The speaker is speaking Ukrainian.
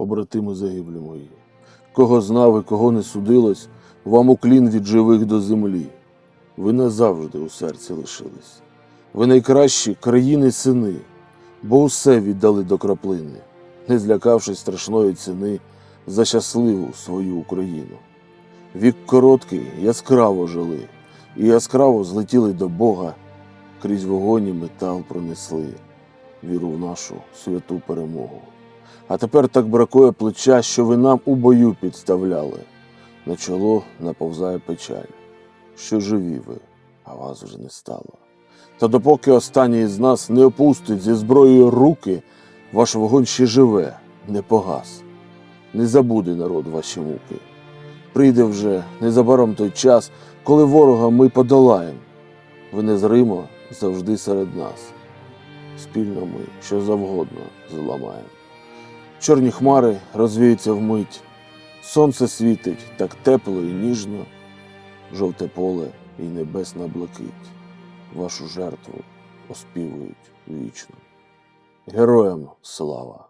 побратими загиблі мої. Кого знав і кого не судилось, вам уклін від живих до землі. Ви назавжди у серці лишились. Ви найкращі країни сини, бо усе віддали до краплини, не злякавшись страшної ціни за щасливу свою Україну. Вік короткий, яскраво жили, і яскраво злетіли до Бога, крізь вогонь і метал пронесли віру в нашу святу перемогу. А тепер так бракує плеча, що ви нам у бою підставляли. На чоло наповзає печаль, що живі ви, а вас вже не стало. Та допоки останній з нас не опустить зі зброєю руки, ваш вогонь ще живе, не погас. Не забуде народ ваші муки. Прийде вже незабаром той час, коли ворога ми подолаєм. Ви незримо завжди серед нас. Спільно ми що завгодно зламаємо. Чорні хмари розвіються вмить, сонце світить так тепло і ніжно, жовте поле і небесна блакить. Вашу жертву оспівують вічно. Героям слава!